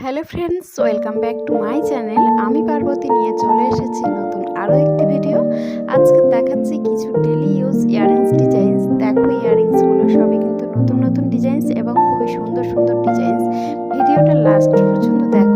Hello friends, welcome back to my channel. আমি পার্বতী নিয়ে চলে এসেছি নতুন আরও একটি ভিডিও। আজকে দেখাচ্ছি কিছু ডেলি ইউজ ইয়ারিংস ডিজাইনস দেখো ইয়ারিংসগুলো সবই কিন্তু নতুন নতুন ডিজাইনস এবং খুবই সুন্দর সুন্দর ডিজাইনস ভিডিওটা লাস্ট পর্যন্ত দেখো।